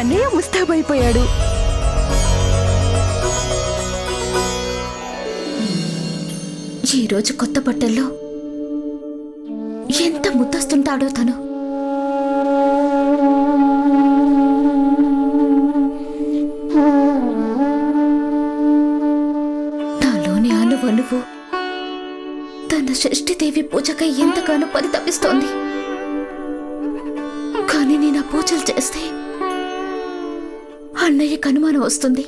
అన్నయ్య ముస్తాబైపోయాడు. ఈ రోజు కొత్త బట్టల్లో ఎంత ముద్దస్తుంటాడో తను. నాలోని అణువణువు తన షష్ఠిదేవి పూజకై ఎంతగానో పరితపిస్తోంది. అన్నయ్యకు అనుమానం వస్తుంది.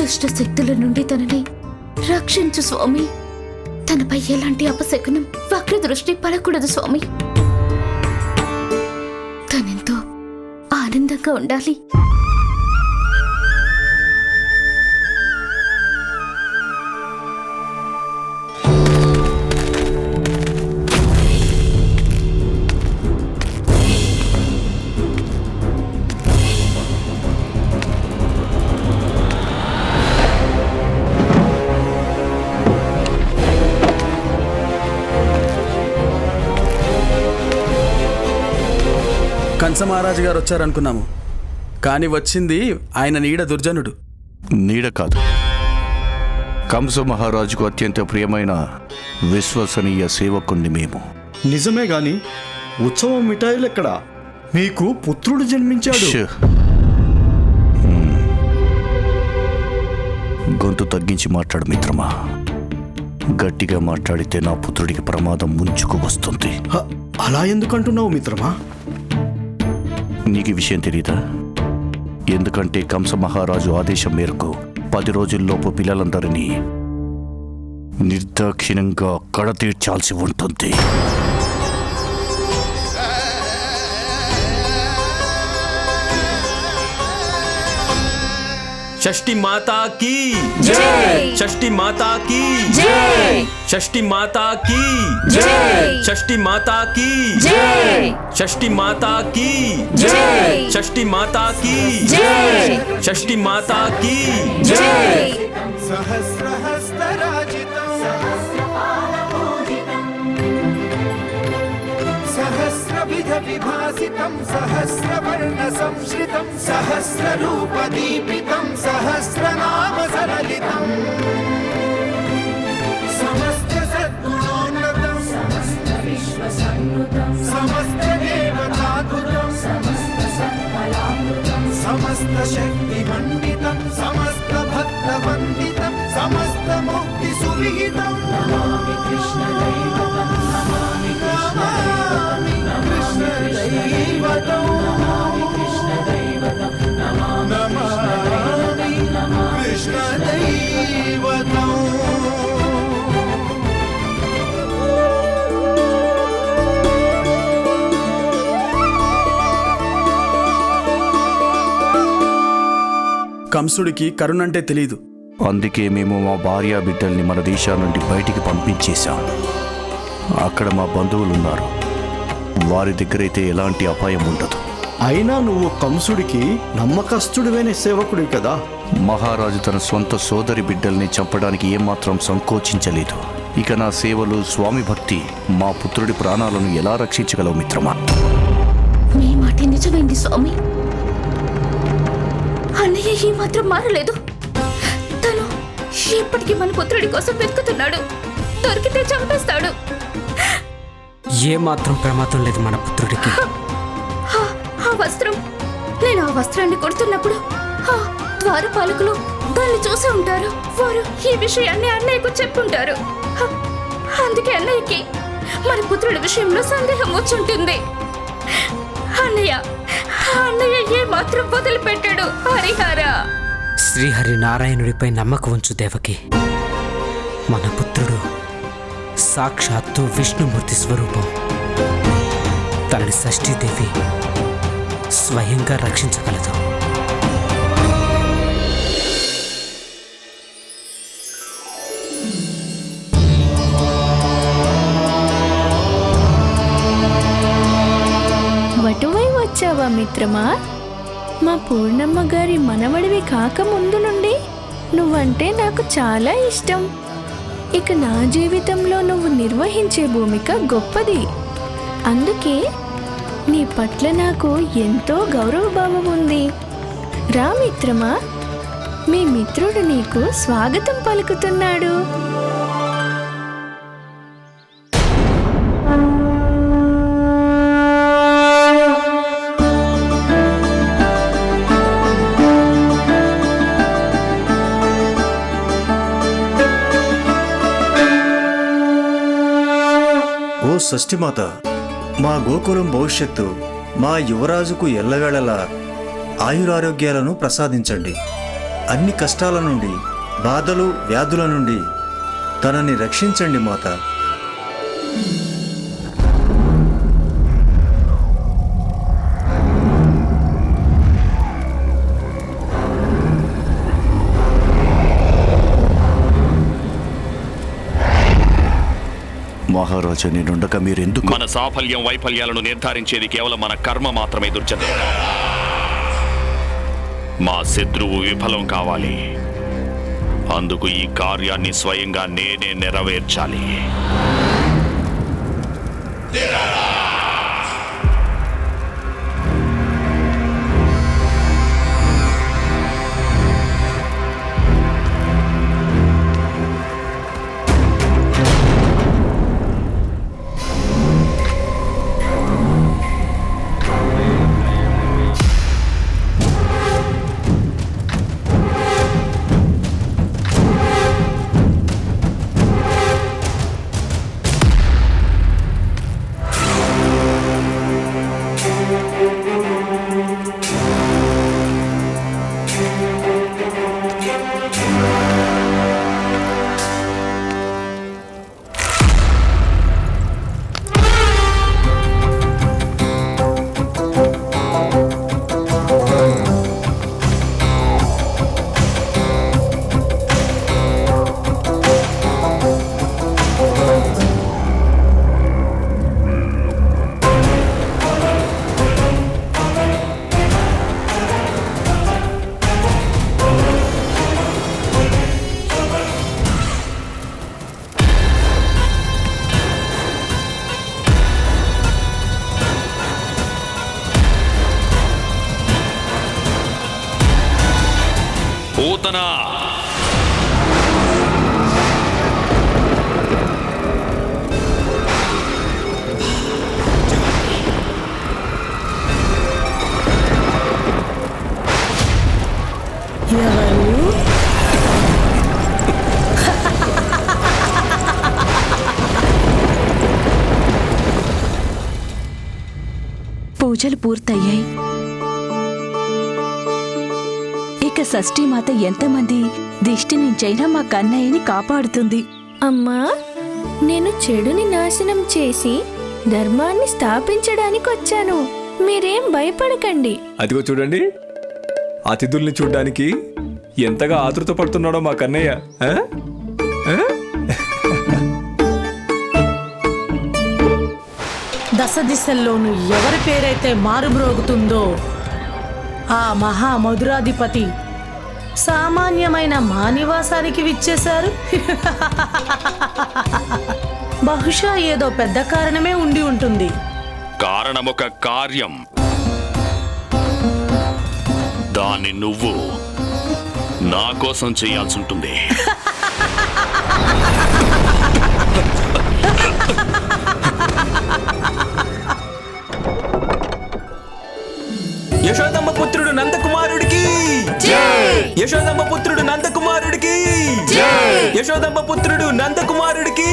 దుష్ట శక్తుల నుండి తనని రక్షించు స్వామి. తనపై ఎలాంటి అపశకునం వక్ర దృష్టి పడకూడదు స్వామి. తనెంతో ఆనందంగా ఉండాలి. మహారాజు గారు వచ్చారనుకున్నాము. కానీ వచ్చింది ఆయన నీడ దుర్జనుడు. నీడ కాదు. కంస మహారాజుకు అత్యంత ప్రియమైన విశ్వసనీయ సేవకుణ్ణి మేము. నిజమే గాని ఉత్సవం మిఠాయిలు ఎక్కడ మీకు పుత్రుడు జన్మించాడు. గొంతు తగ్గించి మాట్లాడు మిత్రమా. గట్టిగా మాట్లాడితే నా పుత్రుడికి ప్రమాదం ముంచుకు వస్తుంది. అలా ఎందుకంటున్నావు మిత్రమా? నీకు విషయం తెలీదా? ఎందుకంటే కంస మహారాజు ఆదేశం మేరకు పది రోజుల్లోపు పిల్లలందరినీ నిర్దాక్షిణంగా కడతీర్చాల్సి ఉంటుంది. నిర్దాక్షిణ్యంగా కడ తీర్చాల్సి ఉంటుంది షష్ఠి మాతా కీ షష్ఠి మాతా కీ షష్ఠి మాతా కీ షష్ఠి మాతా కీ షష్ఠి మాతా కీ షష్ఠి మాతా కీ షష్ఠి మాతా కీ सहस्रविधविभासितं सहस्रवर्णसंश्रितं सहस्ररूपदीपितं सहस्रनामसललितम् समस्तसद्गुणोन्नतं समस्तदेवताकृतं समस्तशक्तिमण्डितं समस्तभक्तवन्दितं समस्तमुक्तिसुविहितं नमामि कृष्णदैवतं కంసుడికి కరుణంటే తెలీదు. అందుకే మేము మా భార్యా బిడ్డల్ని మన దేశం నుండి బయటికి పంపించేశాం. అక్కడ మా బంధువులు ఉన్నారు వారి దగ్గరైతే ఎలాంటి అపాయం ఉండదు. అయినా నువ్వు కంసుడికి నమ్మకస్తుడివైన సేవకుడివి కదా. మహారాజు తన సొంత సోదరి బిడ్డల్ని చంపడానికి ఏమాత్రం సంకోచించలేదు. ఇక నా సేవలు స్వామి భక్తి మా పుత్రుడి ప్రాణాలను ఎలా రక్షించగలవు మిత్రమా? మీ మాట నిజమైంది స్వామి. అన్నయ్య ఈ మాత్రం మారలేదు. తను ఎప్పటికీ మన పుత్రుడి కోసం వెతుకుతున్నాడు. దొరికితే చంపేస్తాడు. ఏ మాత్రం ప్రమాదం లేదు మన పుత్రుడికి. ఆ వస్త్రం. నేను ఆ వస్త్రాన్ని కొడుతున్నప్పుడు ఆ ద్వారపాలకులు దాన్ని చూసి ఉంటారు. వారు ఈ విషయాన్ని అన్నయ్యకు చెప్పుంటారు. హ, అందుకే అన్నయ్యకి మన పుత్రుడి విషయంలో సందేహం వచ్చుంటుంది. అన్నయ్య అన్నయ్య ఏ మాత్రం వదిలిపెట్టాడు. హరిహర. శ్రీహరి నారాయణుడిపై నమ్మకం ఉంచు దేవకి. మన పుత్రుడు సాక్షాత్తు విష్ణుమూర్తి స్వరూపం. తనని షష్ఠీదేవి స్వయంగా రక్షించగలదు. వటువై వచ్చావా మిత్రమా? మా పూర్ణమ్మ గారి మనవడివి కాక ముందు నుండి నువ్వంటే నాకు చాలా ఇష్టం. ఇక నా జీవితంలో నువ్వు నిర్వహించే భూమిక గొప్పది. అందుకే నీ పట్ల నాకు ఎంతో గౌరవభావం ఉంది. రా మిత్రమా మీ మిత్రుడు నీకు స్వాగతం పలుకుతున్నాడు. షష్ఠిమాత మా గోకులం భవిష్యత్తు మా యువరాజుకు ఎల్లవేళలా ఆయురారోగ్యాలను ప్రసాదించండి. అన్ని కష్టాల నుండి బాధలు వ్యాధుల నుండి తనని రక్షించండి మాత. మహారాజా నేనుండగా మీరెందుకు? మన సాఫల్యం వైఫల్యాలను నిర్ధారించేది కేవలం మన కర్మ మాత్రమే దుర్జన. మా శత్రువు విఫలం కావాలి. అందుకు ఈ కార్యాన్ని స్వయంగా నేనే నెరవేర్చాలి. పూజలు పూర్తయ్యాయి. ఇక షష్ఠీ మాత ఎంతమంది దిష్టి నుంచైనా మా కన్నయ్యని కాపాడుతుంది. అమ్మా నేను చెడుని నాశనం చేసి ధర్మాన్ని స్థాపించడానికి వచ్చాను. మీరేం భయపడకండి. అదిగో చూడండి. అతిథుల్ని చూడ్డానికి ఎంతగా ఆతృత పడుతున్నాడో మా కన్నయ్య. ఆ? ఆ? దశ దిశల్లోనూ ఎవరి పేరైతే మారుమ్రోగుతుందో ఆ మహా మధురాధిపతి సామాన్యమైన మా నివాసానికి విచ్చేశారు. బహుశా ఏదో పెద్ద కారణమే ఉండి ఉంటుంది. కారణమొక కార్యం. దాన్ని నువ్వు నా కోసం చేయాల్సి ఉంటుంది. యశోదమ్మ పుత్రుడు నందకుమారుడికి. యశోదమ్మ పుత్రుడు నందకుమారుడికి. యశోదమ్మ పుత్రుడు నందకుమారుడికి.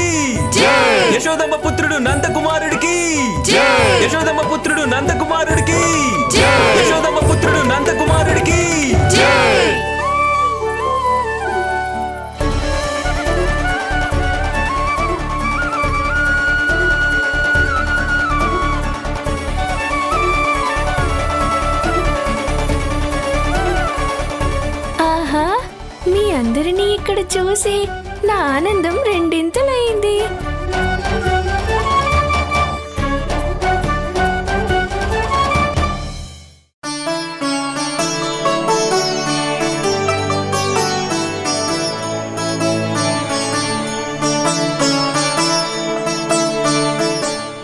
యశోదమ్మ పుత్రుడు నందకుమారుడికి. యశోదమ్మ చూసి నా ఆనందం రెండింతలైంది.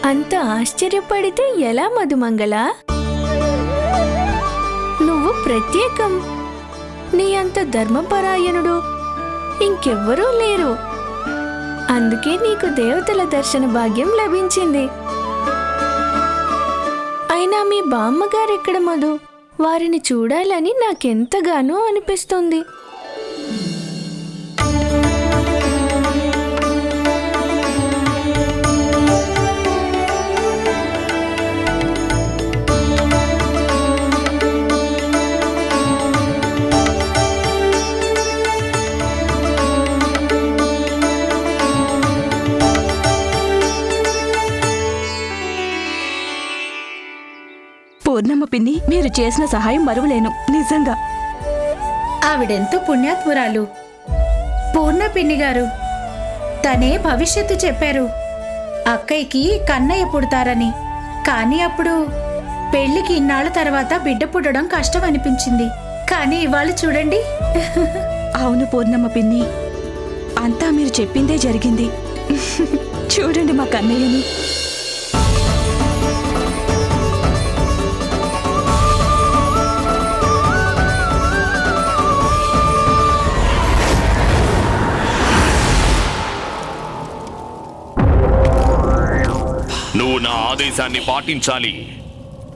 అంత ఆశ్చర్యపడితే ఎలా మధుమంగళ? నువ్వు ప్రత్యేకం. నీ అంత ధర్మపరాయణుడు ఇంకెవ్వరూ లేరు. అందుకే నీకు దేవతల దర్శన భాగ్యం లభించింది. అయినా మీ బామ్మగారెక్కడ మధు? వారిని చూడాలని నాకెంతగానో అనిపిస్తుంది. మీరు చేసిన సహాయం మరువలేను. నిజంగా. ఆవిడెంతో పుణ్యాత్మురాలు. పూర్ణ పిన్ని గారు తనే భవిష్యత్తు చెప్పారు. అక్కయ్యకి కన్నయ్య పుడతారని. కానీ అప్పుడు పెళ్ళికి ఇన్నాళ్ళ తర్వాత బిడ్డ పుట్టడం కష్టం అనిపించింది కానీ ఇవాళ చూడండి. అవును పూర్ణమ్మ పిన్ని. అంతా మీరు చెప్పిందే జరిగింది. చూడండి మా కన్నయ్యని. ఆదేశాన్ని పాటించాలి.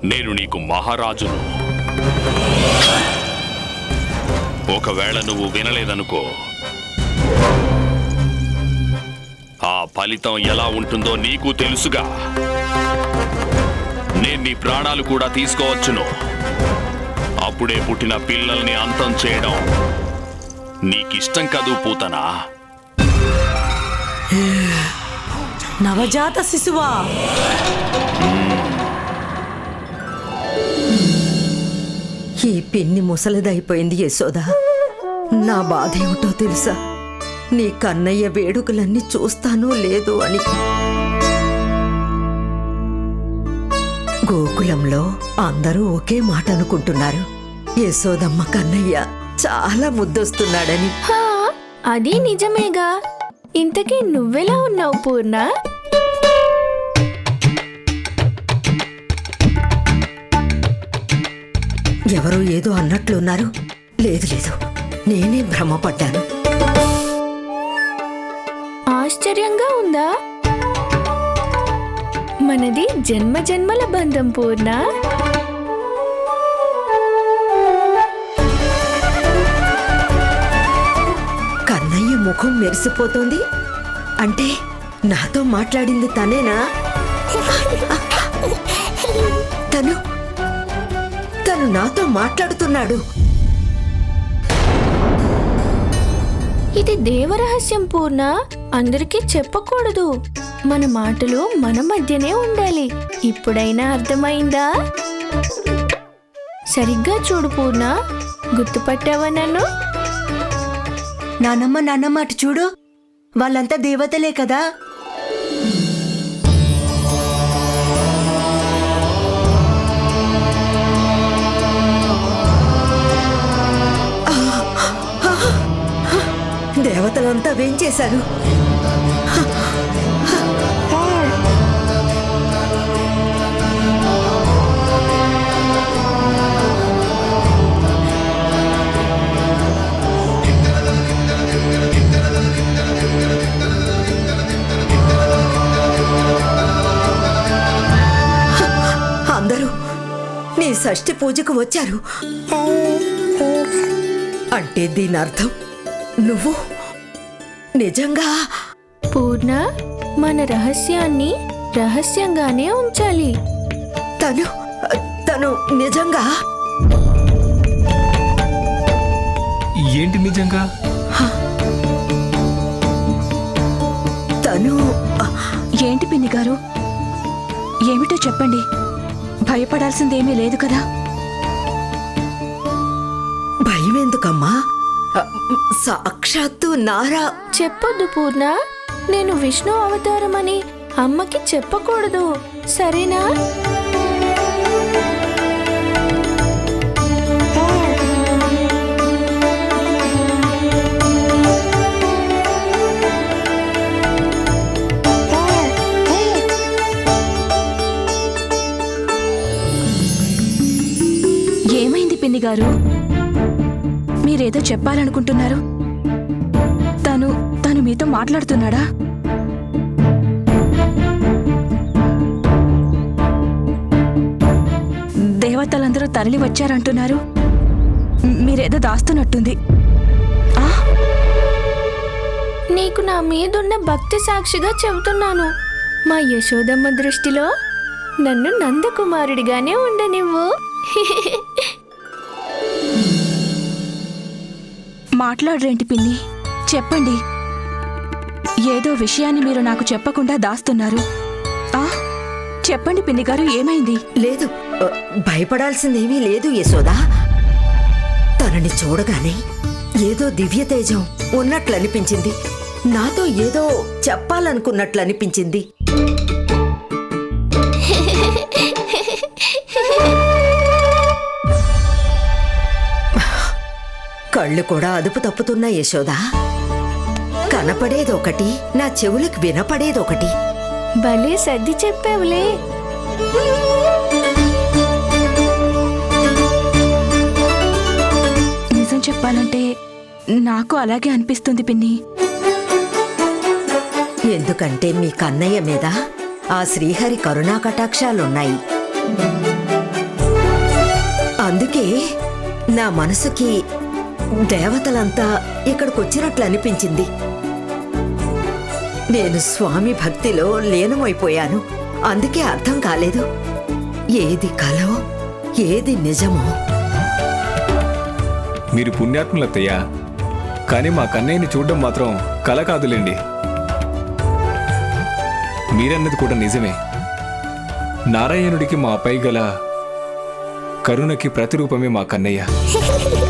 నేను నీకు మహారాజును. ఒకవేళ నువ్వు వినలేదనుకో ఆ ఫలితం ఎలా ఉంటుందో నీకు తెలుసుగా. నేను నీ ప్రాణాలు కూడా తీసుకోవచ్చును. అప్పుడే పుట్టిన పిల్లల్ని అంతం చేయడం నీకిష్టం కదూ పూతనా? నవజాత శిశువా? ఈ పిన్ని ముసలిదైపోయింది యశోద. నా బాధ ఏమిటో తెలుసా? నీ కన్నయ్య వేడుకలన్నీ చూస్తానో లేదు అని. గోకులంలో అందరూ ఒకే మాట అనుకుంటున్నారు. యశోదమ్మ కన్నయ్య చాలా ముద్దొస్తున్నాడని. అది నిజమేగా. ఇంతకీ నువ్వెలా ఉన్నావు పూర్ణ? ఎవరో ఏదో అన్నట్లున్నారు లేదు లేదు. నేనే భ్రమపడ్డాను. ఆశ్చర్యంగా ఉందా? మనది జన్మ జన్మల బంధం పూర్ణ. ముఖం మెరిసిపోతోంది. అంటే నాతో మాట్లాడింది తనేనా? తను తను నాతో మాట్లాడుతున్నాడు. ఇది దేవరహస్యం పూర్ణ. అందరికీ చెప్పకూడదు. మన మాటలు మన మధ్యనే ఉండాలి. ఇప్పుడైనా అర్థమైందా? సరిగ్గా చూడు పూర్ణ. గుర్తుపట్టావా నన్ను? నానమ్మ నానమ్మ అటు చూడు. వాళ్ళంతా దేవతలే కదా. దేవతలంతా వేంచేశారు. షష్ఠి పూజకు వచ్చారు. అంటే దీని అర్థం నువ్వు నిజంగా పూర్ణ మన రహస్యాన్ని రహస్యంగానే ఉంచాలి. తను తను నిజంగా ఏంటి నిజంగా? తను ఏంటి పిన్ని గారు? ఏమిటో చెప్పండి. భయపడాల్సిందేమీ లేదు కదా? భయం ఎందుకమ్మా సాక్షాత్తు నారా చెప్పొద్దు పూర్ణ. నేను విష్ణు అవతారమని అమ్మకి చెప్పకూడదు. సరేనా? చెప్పాలనుకుంటున్నారు? తను తను మీతో మాట్లాడుతున్నాడా? దేవతలందరూ తరలి వచ్చారంటున్నారు. మీరేదో దాస్తున్నట్టుంది. నీకు నా మీదున్న భక్తి సాక్షిగా చెబుతున్నాను. మా యశోదమ్మ దృష్టిలో నన్ను నందకుమారుడిగానే ఉండనివ్వు. మాట్లాడరేంటి పిన్ని? చెప్పండి. ఏదో విషయాన్ని మీరు నాకు చెప్పకుండా దాస్తున్నారు. ఆ? చెప్పండి పిన్ని గారు ఏమైంది? లేదు. భయపడాల్సిందేమీ లేదు యశోదా. తనని చూడగానే ఏదో దివ్య తేజం ఉన్నట్లు అనిపించింది నాతో ఏదో చెప్పాలనుకున్నట్లు కళ్ళు కూడా అదుపు తప్పుతున్నా యశోదా. కనపడేదొకటి నా చెవులకు వినపడేదొకటి. భలే సర్ది చెప్పావులే. నిజం చెప్పాలంటే నాకు అలాగే అనిపిస్తుంది పిన్ని. ఎందుకంటే మీ కన్నయ్య మీద ఆ శ్రీహరి కరుణా కటాక్షాలున్నాయి. అందుకే నా మనసుకి దేవతలంతా ఇక్కడికొచ్చినట్లు అనిపించింది. నేను స్వామి భక్తిలో లీనమైపోయాను. అందుకే అర్థం కాలేదు. ఏది కలో ఏది నిజమో. మీరు పుణ్యాత్ములత్తయ్యా. కానీ మా కన్నయ్యని చూడడం మాత్రం కల కాదులేండి. మీరన్నది కూడా నిజమే. నారాయణుడికి మా పై గల కరుణకి ప్రతిరూపమే మా కన్నయ్య.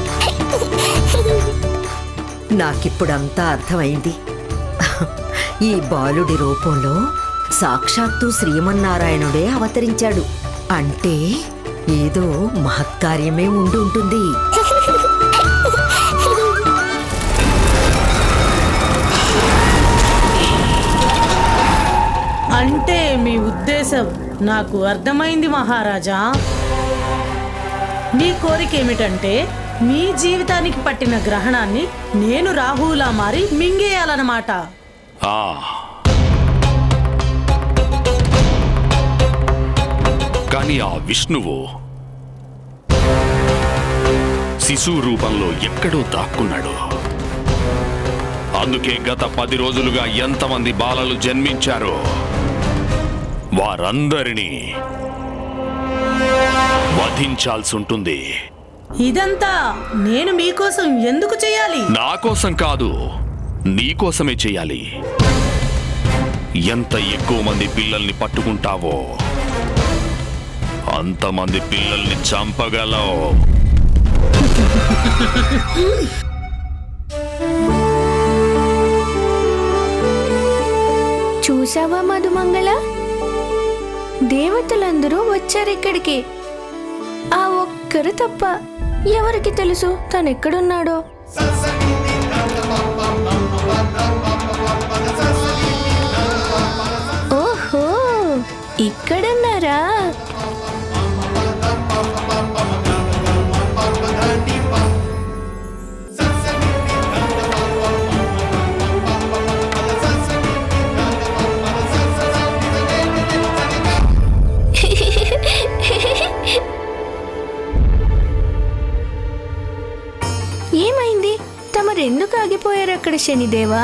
నాకిప్పుడంతా అర్థమైంది. ఈ బాలుడి రూపంలో సాక్షాత్తు శ్రీమన్నారాయణుడే అవతరించాడు. అంటే ఏదో మహత్కార్యమే ఉండి ఉంటుంది అంటే మీ ఉద్దేశం నాకు అర్థమైంది మహారాజా. మీ కోరిక ఏమిటంటే మీ జీవితానికి పట్టిన గ్రహణాన్ని నేను రాహువులా మారి మింగేయాలన్నమాట. ఆ. కానీ ఆ విష్ణువు శిశువు రూపంలో ఎక్కడో దాక్కున్నాడు. అందుకే గత పది రోజులుగా ఎంతమంది బాలలు జన్మించారో వారందరినీ వధించాల్సి ఉంటుంది ఇదంతా నేను మీకోసం ఎందుకు చేయాలి? నా కోసం కాదు నీకోసమే చేయాలి. ఎంత ఎక్కువ మంది పిల్లల్ని పట్టుకుంటావో అంతమంది పిల్లల్ని చంపగలవు. చూసావా మధుమంగళ? దేవతలందరూ వచ్చారిక్కడికి ఆ ఒక్కరు తప్ప ఎవరికి తెలుసు? తను ఎక్కడున్నాడో ఓహో ఇక్కడున్నారా? మీరెందుకు ఆగిపోయారు అక్కడ శనిదేవా?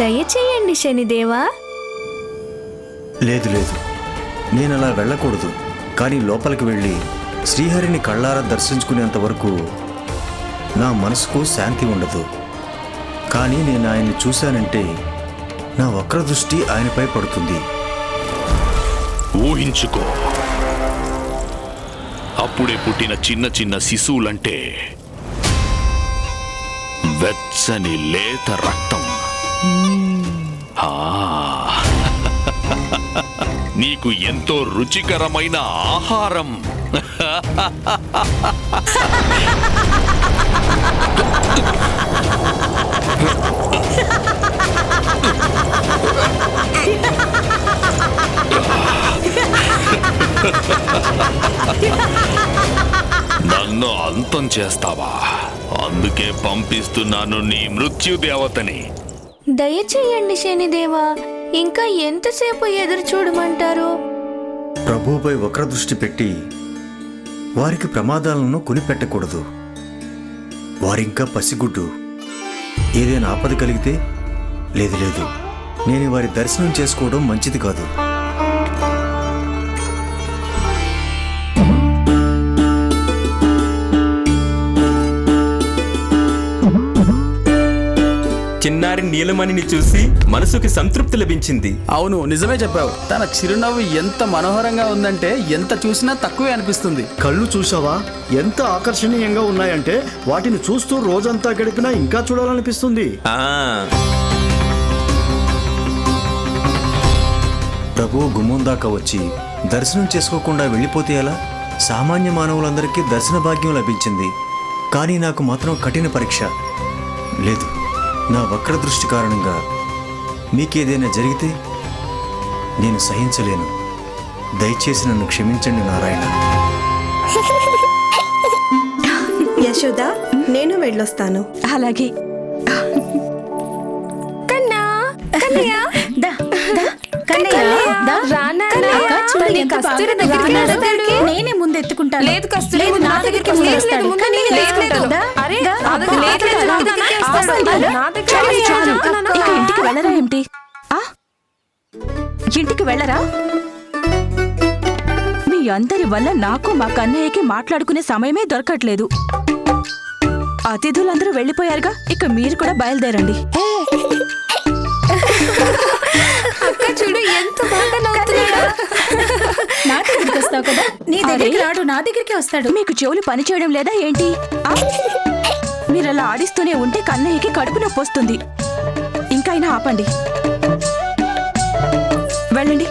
దయచేయండి శనిదేవా. లేదు లేదు. నేను అలా వెళ్ళకూడదు. కానీ లోపలికి వెళ్ళి శ్రీహరిని కళ్ళారా దర్శించుకునేంత వరకు నా మనసుకు శాంతి ఉండదు. కానీ నేను ఆయన్ని చూశానంటే నా వక్ర దృష్టి ఆయనపై పడుతుంది. ఊహించుకో. అప్పుడే పుట్టిన చిన్న చిన్న శిశువులంటే వెచ్చని లేత రక్తం. నీకు ఎంతో రుచికరమైన ఆహారం. నన్ను అంతం చేస్తావా? అందుకే పంపిస్తున్నాను నీ మృత్యుదేవతని. దయచేయండి శనిదేవా ఇంకా ఎంతసేపు ఎదురు చూడమంటారు? ప్రభువుపై వక్రదృష్టి పెట్టి వారికి ప్రమాదాలను కొనిపెట్టకూడదు. వారింకా పసిగుడ్డు. ఏదైనా ఆపద కలిగితే లేదు లేదు. నేను వారి దర్శనం చేసుకోవడం మంచిది కాదు. చిన్నారి నీలమణిని చూసి మనసుకి సంతృప్తి లభించింది. అవును నిజమే చెప్పావు. తన చిరునవ్వు ఎంత మనోహరంగా ఉందంటే ఎంత చూసినా తక్కువే అనిపిస్తుంది. కళ్ళు చూసావా ఎంత ఆకర్షణీయంగా ఉన్నాయంటే వాటిని చూస్తూ రోజంతా గడిపినా ఇంకా చూడాలనిపిస్తుంది. ఆ. ప్రభువు గుమ్మం దాకా వచ్చి దర్శనం చేసుకోకుండా వెళ్ళిపోతే ఎలా? సామాన్య మానవులందరికీ దర్శన భాగ్యం లభించింది. కానీ నాకు మాత్రం కఠిన పరీక్ష. లేదు. నా వక్రదృష్టి కారణంగా మీకేదైనా జరిగితే నేను సహించలేను. దయచేసి నన్ను క్షమించండి నారాయణ. యశోద నేను వెళ్ళొస్తాను. అలాగే. కన్నా కన్నయ్య. నేనే ముందు ఎత్తుకుంటాను లేదు కస్తూరి లేదు, ముందు నా నా దగ్గరికి దగ్గరికి వస్తాడు. వస్తాడు. కానీ నేను లేదు, లేదు. తీసుకుంటాను. అరే, దా, నా దగ్గర- అబ్బా, లేదు, లేదు, నా దగ్గరికే వస్తాడు. ఆపండి. నా దగ్గర చాలు చాలు వస్తాడు. ఇక ఇంటికి వెళ్ళరా ఏమిటి ఆ? ఇంటికి వెళ్ళరా మీ అందరి వల్ల నాకు మా కన్నయ్యకి మాట్లాడుకునే సమయమే దొరకట్లేదు అతిథులందరూ వెళ్ళిపోయారుగా ఇక మీరు కూడా బయలుదేరండి అక్క చూడు ఎంత బాగా నవ్వుతున్నాడు నా దగ్గరికి వస్తావు కదా? నీ దగ్గరికి. రాడు నా దగ్గరికి వస్తాడు. మీకు చెవులు పనిచేయడం లేదా ఏంటి? మీరు అలా ఆడిస్తూనే ఉంటే కన్నయ్యకి కడుపు నొప్పి వస్తుంది ఇంకైనా ఆపండి. వెళ్ళండి.